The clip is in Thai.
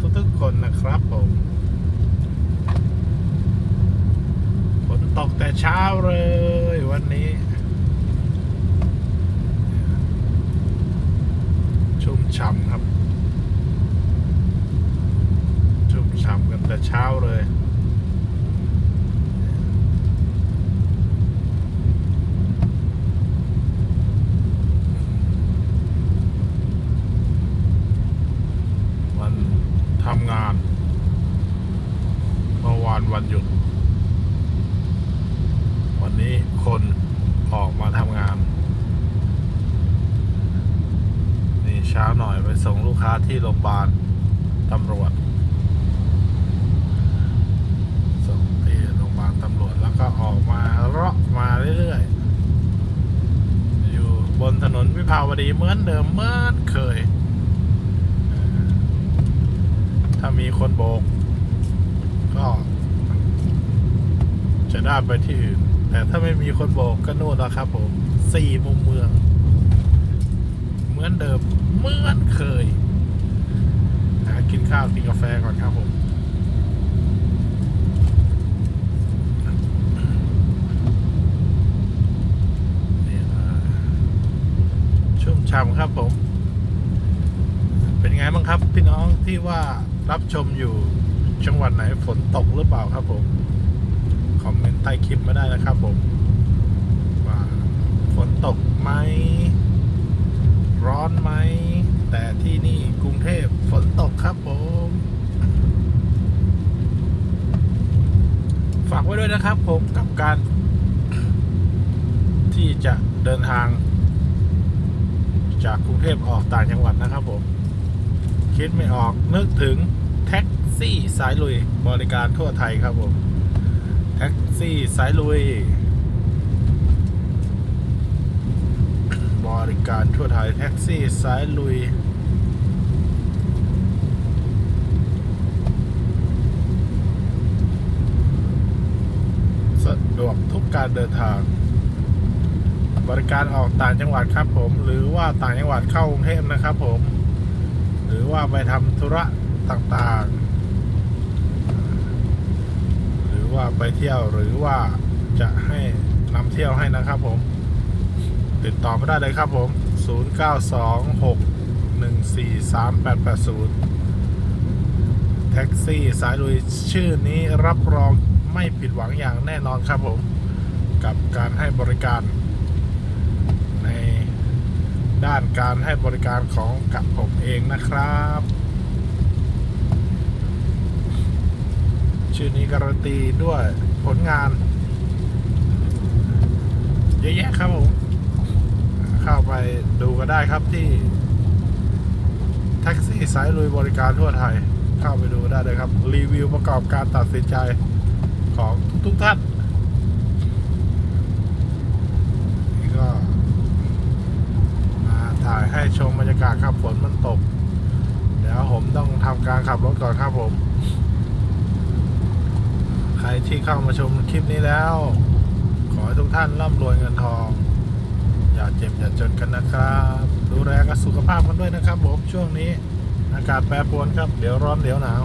ทุกๆคนนะครับผมฝนตกแต่เช้าเลยวันนี้ ชุ่มฉ่ำครับ ชุ่มฉ่ำกันแต่เช้าเลย ทำงาน เมื่อวานวันหยุด วันนี้คนออกมาทำงาน นี่เช้าหน่อยไปส่งลูกค้าที่โรงพยาบาลตำรวจ ส่งที่โรงพยาบาลตำรวจแล้วก็ออกมาเลาะมาเรื่อยๆ อยู่บนถนนวิภาวดีเหมือนเดิมเหมือนเคย ถ้า มีคนโบก ก็ จะได้ไปที่อื่น แต่ถ้าไม่มีคนโบกก็นู่นแล้วครับผมสี่มุมเมือง เหมือนเดิมเหมือนเคย หากินข้าวกินกาแฟก่อนครับผมนี่นะชุ่มฉ่ำครับผม เป็นไงบ้างครับ พี่น้องที่ว่ารับชมอยู่จังหวัดไหนฝนตกหรือเปล่าครับผม คอมเมนต์ใต้คลิปมาได้นะครับผม ว่าฝนตกไหม ร้อนไหม แต่ที่นี่กรุงเทพฝนตกครับผม ฝากไว้ด้วยนะครับผมกับการ ที่จะเดินทาง จากกรุงเทพออกต่างจังหวัดนะครับผม คิดไม่ออกนึกถึงแท็กซี่สายลุยบริการทั่วไทยครับผม แท็กซี่สายลุย บริการทั่วไทย แท็กซี่สายลุยสะดวกทุกการเดินทาง บริการออกต่างจังหวัดครับผม หรือว่าต่างจังหวัดเข้ากรุงเทพนะครับผม หรือว่าไปทำธุระต่างๆ หรือว่าไปเที่ยวหรือว่าจะให้นำเที่ยวให้นะครับผม ติดต่อมาได้เลยครับผม 0926143880 แท็กซี่สายลุยชื่อนี้รับรองไม่ผิดหวังอย่างแน่นอนครับผม กับการให้บริการ ด้านการให้บริการของกับผมเองนะครับ ชื่อนี้การันตีด้วยผลงาน เยอะแยะครับผม เข้าไปดูก็ได้ครับที่ แท็กซี่สายลุยบริการทั่วไทย เข้าไปดูได้เลยครับ รีวิวประกอบการตัดสินใจของทุกๆท่าน นี่ก็ มาถ่ายให้ชมบรรยากาศครับฝนมันตก เดี๋ยว ผมต้องทำการขับรถก่อนครับผม ใครที่เข้ามาชมคลิปนี้แล้ว ขอให้ทุกท่านร่ำรวยเงินทอง อย่าเจ็บอย่าจนกันนะครับ ดูแลกับสุขภาพกันด้วยนะครับผมช่วงนี้ อากาศแปรปรวนครับ เดี๋ยวร้อนเดี๋ยวหนาว